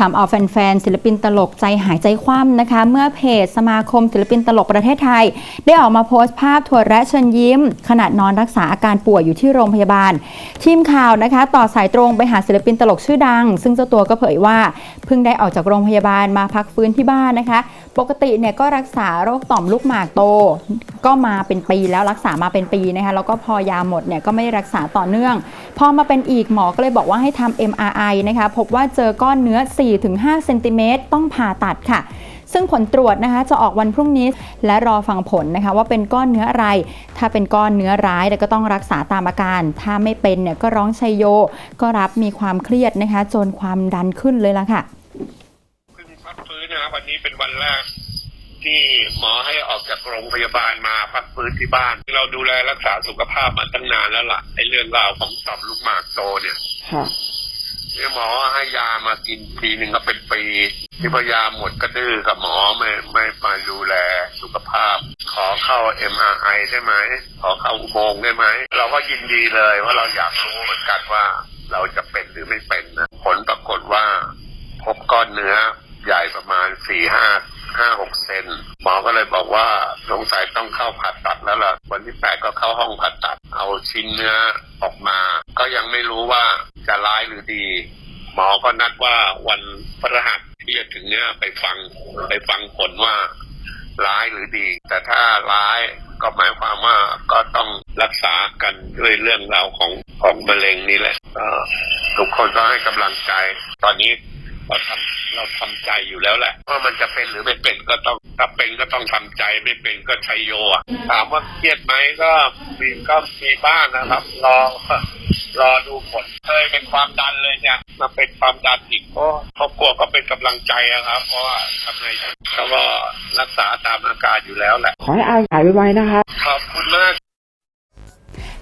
ทำเอาแฟนๆศิลปินตลกใจหายใจคว่ำนะคะ เมื่อเพจสมาคมศิลปินตลกประเทศไทย ได้ออกมาโพสต์ภาพถั่วแระเชิญยิ้ม ขณะนอนรักษาอาการป่วยอยู่ที่โรงพยาบาล ทีมข่าวนะคะ ต่อสายตรงไปหาศิลปินตลกชื่อดัง ซึ่งเจ้าตัวก็เผยว่า เพิ่งได้ออกจากโรงพยาบาลมาพักฟื้นที่บ้านนะคะ ปกติเนี่ยก็รักษาโรคต่อมลูกหมากโต ก็มาเป็นปีแล้วรักษามาเป็นปีนะคะแล้วก็พอยาหมดเนี่ยก็ไม่ได้รักษาต่อเนื่อง พอมาเป็นอีกหมอก็เลยบอกว่าให้ทำ MRI นะคะพบว่าเจอก้อนเนื้อ4-5เซนติเมตรต้องผ่าตัดค่ะ ซึ่งผลตรวจนะคะจะออกวันพรุ่งนี้และรอฟังผลนะคะว่าเป็นก้อนเนื้ออะไร ถ้าเป็นก้อนเนื้อร้ายเนี่ยก็ต้องรักษาตามอาการ ถ้าไม่เป็นเนี่ยก็ร้องชัยโย ก็รับมีความเครียดนะคะ จนความดันขึ้นเลยล่ะค่ะเพิ่งพักฟื้นนะครับวันนี้เป็นวันแรกที่หมอให้ออกจากโรงพยาบาลมาพักฟื้นที่บ้าน เราดูแลรักษาสุขภาพมาตั้งนานแล้วล่ะไอ้เรื่องราวของต่อมลูกหมากโตเนี่ยค่ะเนี่หมอให้ยามากินทีหนึ่งก็เป็นปีที่พยาหมดก็ดื้อกับหมอไม่ไม่มาดูแลสุขภาพ ขอเข้า MRI ได้ไหม ขอเข้าอุโมงค์ได้ไหม เราก็ยินดีเลยว่าเราอยากรู้เหมือนกันว่าเราจะเป็นหรือไม่เป็นนะผลปรากฏว่า พบก้อนเนื้อใหญ่ประมาณสี่ห้าห้าหกเซนหมอก็เลยบอกว่าสงสัยต้องเข้าผ่าตัดแล้วล่ะวันที่แปดก็เข้าห้องผ่าตัด เอาชิ้นเนื้อออกมา ก็ยังไม่รู้ว่า จะร้ายหรือดี หมอก็นัดว่าวันพฤหัสที่จะถึงเนี้ยไปฟังไปฟังผลว่าร้ายหรือดี แต่ถ้าร้ายก็หมายความว่าก็ต้องรักษากันด้วยเรื่องราวของของมะเร็งนี่แหละก็ทุกคนก็ให้กำลังใจ ตอนนี้เราทำเราทำใจอยู่แล้วแหละว่ามันจะเป็นหรือไม่เป็นก็ต้องถ้าเป็นก็ต้องทำใจไม่เป็นก็ชัยโยถามว่าเครียดไหมก็มีก็มีบ้างนะครับรอ รอดูผลเคยเป็นความดันเลยเนี่ยมาเป็นความดันอีกก็ครอบครัวก็เป็นกำลังใจอะครับ เพราะว่าทำไงเขาก็รักษาตามอาการอยู่แล้วแหละ ขอให้อาหายไวๆนะคะ ขอบคุณมาก